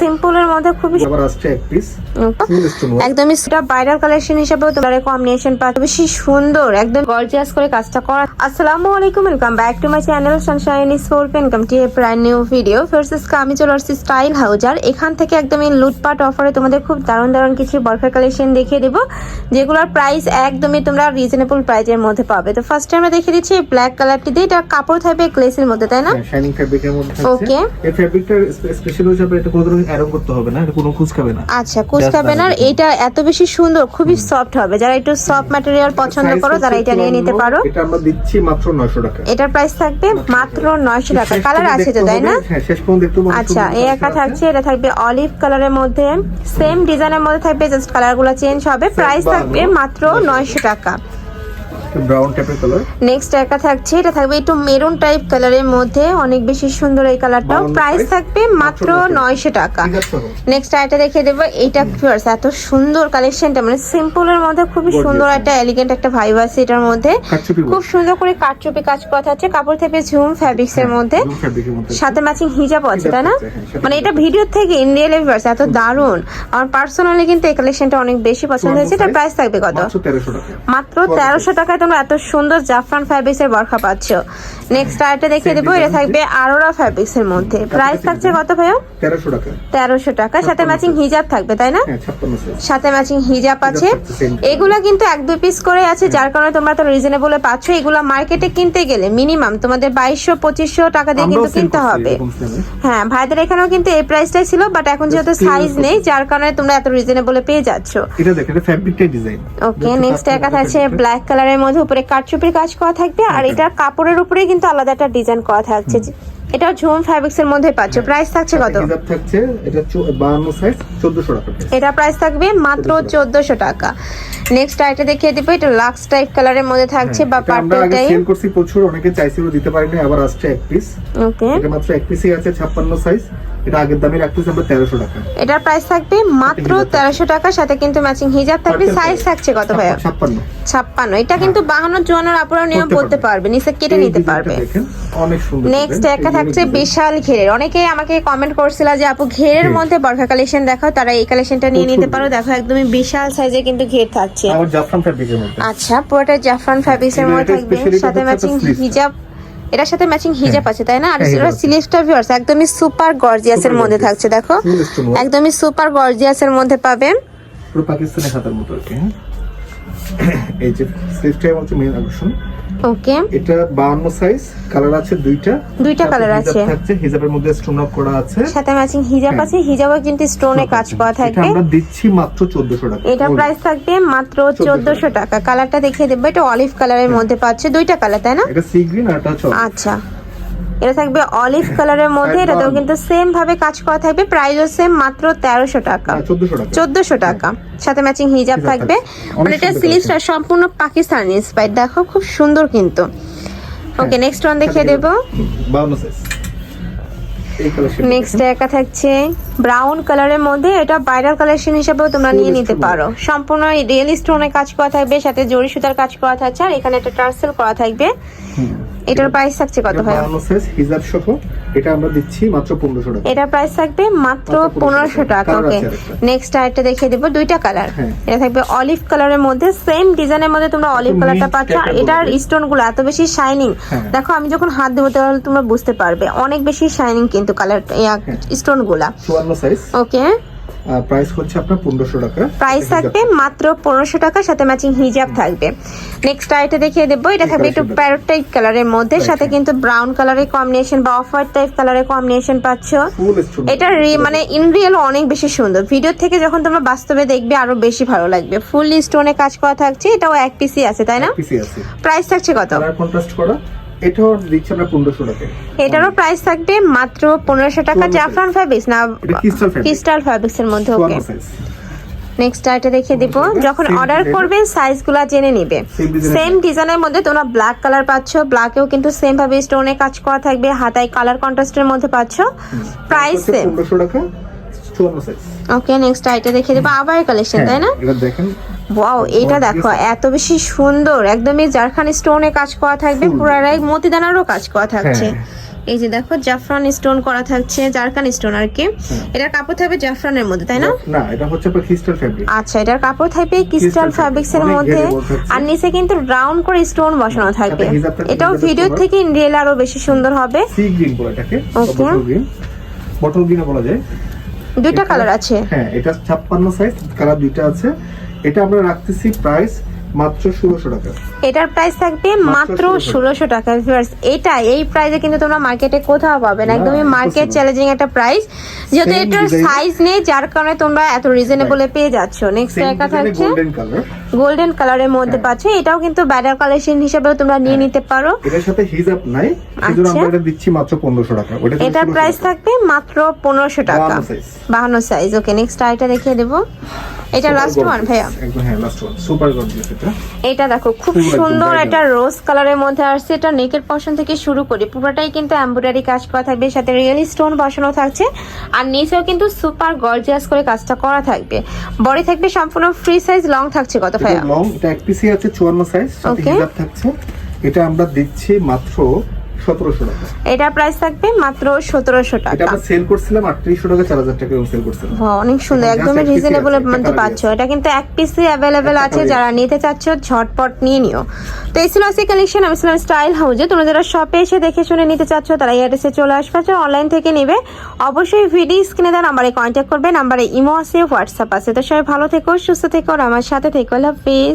সিম্পলের মধ্যে খুবই আবার আসছে এক পিস একদমই সেটা ভাইরাল কালেকশন হিসেবেও তোমার কম্বিনেশন পাচ্ছ। বেশি সুন্দর একদম গর্জিয়াস করে কাজটা করা। আসসালামু আলাইকুম welcome back to my channel sunshine is four পেনকাম T a brand new video ফার্সেস আমি চলে আসছি স্টাইল হাউজার এখান থেকে একদমই লুটপাট অফারে তোমাদের খুব দারুণ দারুণ কিছু বরফা কালেকশন দেখিয়ে দেবো যেগুলোর প্রাইস একদমই তোমরা রিজনেবল প্রাইজের মধ্যে পাবে। তো ফার্স্ট আমরা দেখে দিচ্ছি ব্ল্যাক কালারটি দিয়ে এটা কাপড় থাকবে গ্লেসের মধ্যে তাই না? শাইনিং ফ্যাব্রিকের মধ্যে থাকছে। Okay. এই ফ্যাব্রিকটার স্পেশাল হিসাবে এটা কোনো ধরনের অ্যারো করতে হবে না এটা কোনো খাবে না। আচ্ছা কুচকাবেন আর এটা এত বেশি সুন্দর খুবই সফট হবে। যারা একটু সফট ম্যাটেরিয়াল পছন্দ করো তারা এটা নিয়ে নিতে পারো। এটা আমরা দিচ্ছি মাত্র 900 টাকা। এটার প্রাইস থাকবে মাত্র নয়শো টাকা। কালার আছে তো তাই না? হ্যাঁ শেষ পর্যন্ত একটু আচ্ছা এই একা থাকছে এটা থাকবে অলিভ কালারের মধ্যে। সেম ডিজাইনের মধ্যে থাকবে জাস্ট কালারগুলো চেঞ্জ হবে। প্রাইস থাকবে মাত্র নয়শো টাকা। ব্রাউন টাইপের কালার নেক্সট একা থাকছে এটা থাকবে একটু মেরুন টাইপ কালারের মধ্যে অনেক বেশি সুন্দর এই কালারটাও প্রাইস থাকবে মাত্র মাত্র নয়শো টাকা? নেক্সট আইটা দেখিয়ে দেবো এইটা ফিয়ার্স এত সুন্দর কালেকশনটা মানে সিম্পলের মধ্যে খুবই সুন্দর হ্যাঁ। একটা এলিগেন্ট একটা ভাইব আছে এটার মধ্যে। খুব সুন্দর করে কাটচুপি কাজ করা আছে কাপড় থেকে ঝুম ফ্যাব্রিক্স এর মধ্যে। ফ্যাব্রিকের মধ্যে। সাথে ম্যাচিং হিজাব আছে তাই না? হ্যাঁ, মানে এটা। ভিডিও থেকে ইন রিয়েল ভিউয়ার্স এত দারুণ আমার পার্সোনালি কিন্তু এই কালেকশনটা অনেক বেশি পছন্দ হয়েছে এটা প্রাইস থাকবে কত? মাত্র 1300 টাকা। তোমরা এত সুন্দর জাফরান ফ্যাব্রিক্স এর বরখা পাচ্ছ। নেক্সট আরেকটা দেখিয়ে দেবো এটা থাকবে আরোরা ফ্যাব্রিক্স এর মধ্যে প্রাইস থাকছে কত ভাইও 1300 টাকা। তেরোশো টাকা সাথে ম্যাচিং হিজাব থাকবে তাই না? হ্যাঁ 56 সাথে ম্যাচিং হিজাব আছে। এগুলা কিন্তু এক দুই পিস করে আছে যার কারণে তোমরা তো রিজনেবল পাচ্ছ। এগুলা মার্কেটে কিনতে গেলে মিনিমাম তোমাদের বাইশশো পঁচিশশো টাকা দিয়ে কিন্তু কিনতে হবে। হ্যাঁ ভাইদের এখানেও কিন্তু এই প্রাইসটাই ছিল বাট এখন যেহেতু সাইজ নেই যার কারণে তোমরা এত রিজনেবলে পেয়ে যাচ্ছ। এটা দেখেন এটা ফ্যাব্রিকটাই ডিজাইন ওকে নেক্সট একা আছে ব্ল্যাক কালারের মধ্যে। উপরে কাটচুপির কাজ করা থাকবে আর এটা কাপড়ের উপরে কিন্তু আলাদা একটা ডিজাইন করা থাকছে। এটা ঝুম ফ্যাব্রিক্স এর মধ্যে পাচ্ছ। প্রাইস থাকছে কত? থাকছে এটা 52 সাইজ 1400 টাকা এটা প্রাইস থাকবে মাত্র চোদ্দশো টাকা। নেক্সট আইটা দেখিয়ে দিব এটা লাক্স টাইপ কালারের মধ্যে থাকছে বা পার্পল টাইপ সেল করছি প্রচুর অনেকে চাইছিল দিতে পারিনি আবার আসছে এক পিস ওকে এটা মাত্র এক পিসই আছে 56 সাইজ এটা আগের দামে রাখতেছি আমরা 1300 টাকা। এটার প্রাইস থাকবে মাত্র। তেরোশো টাকা সাথে কিন্তু ম্যাচিং হিজাব থাকবে সাইজ থাকছে কত ভাইয়া? 56 ছাপ্পান্ন। এটা কিন্তু বাহান্ন চুয়ান্নর আপুরা নিয়ম বলতে পারবে। নিচে কেটে নিতে পারবে। অনেক সুন্দর নেক্সট একটা থাকছে বিশাল ঘেরের। অনেকে আমাকে কমেন্ট করছিল যে আপু ঘেরের মধ্যে বরখা কালেকশন দেখাও তারা এই কালেকশনটা নিয়ে নিতে পারো। দেখো একদমই বিশাল সাইজে কিন্তু ঘের থাকছে। আবার জাফরান ফ্যাব্রিকের মধ্যে। আচ্ছা পুরোটা জাফরান ফ্যাব্রিক্স মধ্যে থাকবে। সাথে ম্যাচিং হিজাব এটার সাথে ম্যাচিং হিজাব আছে তাই না আর এটা আছে। ভিউয়ার্স একদমই সুপার গর্জিয়াসের এর মধ্যে থাকছে দেখো। একদমই সুপার গর্জিয়াসের মধ্যে পাবে পুরো পাকিস্তানের খাতার মতো আর কি হ্যাঁ? এই যে স্লিভটাই হচ্ছে মেইন আকর্ষণ ওকে। এটা 52 সাইজ কালার আছে দুইটা। দুইটা কালার আছে। থাকছে হিজাবের মধ্যে স্টোন আপ করা আছে। সাথে ম্যাচিং হিজাব হ্যাঁ। আছে হিজাবও কিন্তু স্টোনে কাজ করা থাকবে। আমরা দিচ্ছি মাত্র 1400 টাকা। এটা প্রাইস থাকবে মাত্র 1400 টাকা। কালারটা দেখিয়ে দেব এটা অলিভ কালারের মধ্যে পাচ্ছে। দুইটা কালার তাই না? এটা সি গ্রিন আর এটা আচ্ছা। এটা থাকবে অলিভ কালারের মধ্যে। এটাতেও কিন্তু সেম ভাবে কাজ করা থাকবে প্রাইসও সেম মাত্র তেরোশো টাকা। না, 1400 টাকা। চোদ্দশো টাকা। সাথে ম্যাচিং হিজাব থাকবে। মানে এটা সিলিপসটা সম্পূর্ণ পাকিস্তানি ইন্সপায়ার দেখো খুব সুন্দর কিন্তু। ওকে নেক্সট ওয়ান দেখিয়ে দেবো। 52 সাইজ এই কালেকশন নেক্সট একা থাকছে ব্রাউন কালারের মধ্যে এটা বাইরাল কালেকশন হিসেবেও তোমরা নিয়ে নিতে পারো। সম্পূর্ণ রিয়েল স্টোনে কাজ করা থাকবে সাথে জরি সুতার কাজ করা থাকছে আর এখানে একটা টার্সেল করা থাকবে। এটার প্রাইস থাকছে কত ভাই? 52 সাইজ হিজাব সহ এটা আমরা দিচ্ছি মাত্র 1500 টাকা। এটার প্রাইস থাকবে মাত্র মাত্র পনেরোশো 1500 টাকা ওকে নেক্সট আরেকটা। দেখিয়ে দেবো দুইটা কালার হ্যাঁ। এটা থাকবে অলিভ কালারের মধ্যে সেম ডিজাইনের মধ্যে তোমরা অলিভ কালারটা পাচ্ছ। আর এটার বলবে। স্টোনগুলো এত বেশি শাইনিং হ্যাঁ। দেখো আমি যখন হাত দেবো তাহলে তোমরা বুঝতে পারবে। অনেক বেশি শাইনিং কিন্তু কালার হ্যাঁ। স্টোন 54 সাইজ ওকে প্রাইস হচ্ছে আপনার 1500 টাকা। প্রাইস থাকবে মাত্র পনেরোশো টাকার সাথে ম্যাচিং হিজাব থাকবে। নেক্সট আইটা দেখিয়ে দেবো এটা থাকবে একটু প্যারোট টাইপ কালারের মধ্যে সাথে কিন্তু ব্রাউন কালারের কম্বিনেশন বা অফ হোয়াইট টাইপ কালারের কম্বিনেশন পাচ্ছ। এটা মানে ইন রিয়েল অনেক বেশি সুন্দর। ভিডিও থেকে যখন তোমরা বাস্তবে দেখবে আরও বেশি ভালো লাগবে। ফুললি স্টোনে কাজ করা থাকছে এটাও এক পিসি আছে তাই না? প্রাইস থাকছে কত? কন্ট্রাস্ট করা। এটাও দিচ্ছি আমরা 1500 টাকা এটারও প্রাইস থাকবে মাত্র পনেরোশো টাকা জাফরান ফ্যাব্রিক্স না। ক্রিস্টাল ফ্যাব্রিক্স এর মধ্যে ওকে নেক্সট আইটা দেখিয়ে দিব। যখন অর্ডার করবেন সাইজগুলো জেনে নিবে। সেম ডিজাইনের মধ্যে। তোমরা ব্ল্যাক কালার পাচ্ছ ব্ল্যাকেও কিন্তু সেম ভাবে স্টোনে কাজ করা থাকবে হাতায় কালার কন্ট্রাস্টের মধ্যে পাচ্ছ। প্রাইস সেম 1500 টাকা। 54 সাইজ ওকে নেক্সট আইটা দেখিয়ে দেবো আবার কালেকশন তাই না? দেখেন। ওয়াও এটা দেখো এত বেশি সুন্দর। একদমই জারখানি স্টোনে কাজ করা থাকবে। পুরারাই মতিদানারও কাজ করা থাকছে। হ্যাঁ। এই যে দেখো জাফরান স্টোন করা থাকছে জারকান স্টোন আর কি। এটার কাপড় থাকবে জাফরানের মধ্যে তাই না? না এটা হচ্ছে ক্রিস্টাল ফ্যাব্রিক আচ্ছা এটার কাপড় থাকবে ক্রিস্টাল ফ্যাব্রিক্স এর মধ্যে। আর নিচে কিন্তু রাউন্ড করে স্টোন বসানো থাকবে। এটাও ভিডিও। থেকে রিয়েল আরও বেশি সুন্দর হবে। সি গ্রিন বলে এটাকে বটল গ্রিন বটল গ্রিন বলা যায়। দুইটা কালার আছে। হ্যাঁ এটা ছাপ্পান্ন সাইজ কালার দুইটা আছে। এটা আমরা রাখতেছি প্রাইস মাত্র 1600 টাকা। এটার প্রাইস থাকবে মাত্র 1600 ষোলোশো টাকা। ভিউয়ার্স এটা এই প্রাইসে কিন্তু তোমরা মার্কেটে কোথাও পাবে না। একদমই মার্কেট চ্যালেঞ্জিং একটা প্রাইস যেহেতু এটার সাইজ নেই যার কারণে তোমরা এত রিজনেবলে পেয়ে যাচ্ছ। নেক্সট একা থাকছে গোল্ডেন কালার গোল্ডেন কালারের মধ্যে হ্যাঁ। পাচ্ছ। এটাও কিন্তু ব্যাডার কালেকশন হিসেবেও তোমরা নিয়ে নিতে পারো। এটার সাথে হিজাব নাই। সেজন্য আচ্ছা। আমরা এটা দিচ্ছি মাত্র পনেরোশো টাকা। ওটা এটার 1600 প্রাইস। থাকবে মাত্র পনেরোশো টাকা। 52 সাইজ ওকে নেক্সট আইটা দেখিয়ে দেবো। এটা লাস্ট ওয়ান ভাইয়া। একদম হ্যাঁ লাস্ট ওয়ান সুপার গর্জিয়াস এটা। এটা দেখো খুব সুন্দর। একটা রোজ কালারের মধ্যে আসছে। এটা নেকের পশন থেকে শুরু করে পুরোটাই কিন্তু এমব্রয়ডারি কাজ করা থাকবে। সাথে রিয়েল স্টোন বসানো থাকছে। আর নিচেও কিন্তু সুপার গর্জিয়াস করে কাজটা করা থাকবে। বডি থাকবে সম্পূর্ণ ফ্রি সাইজ লং থাকছে কত? লং এটা এক পিসি আছে চুয়ান্ন সাইজ সাথে হিজাব থাকছে। এটা আমরা দিচ্ছি মাত্র সতেরোশো টাকা। এটার প্রাইস থাকবে মাত্র সতেরোশো এটা টাকা। আমরা সেল করছিলাম আটত্রিশশো টাকা চার হাজার টাকা সেল করছিলাম। অনেক সুন্দর একদমই রিজনেবল মধ্যে পাচ্ছ। এটা কিন্তু এক পিসে অ্যাভেলেবেল আছে যারা নিতে চাচ্ছ ঝটপট নিয়ে নিও। তো এই ছিল আজকে কালেকশন আমি ছিলাম স্টাইল হাউজে তোমরা যারা শপে এসে দেখে শুনে নিতে চাচ্ছ তারা এই অ্যাড্রেসে চলে আসবে। অনলাইন থেকে নেবে অবশ্যই ভিডিও স্ক্রিনে দেওয়া নাম্বারে কন্ট্যাক্ট করবে। নাম্বারে ইমো আছে হোয়াটসঅ্যাপ আছে। তো সবাই ভালো থেকো সুস্থ থেকো আর আমার সাথে থেকো। আল্লাহ হাফিজ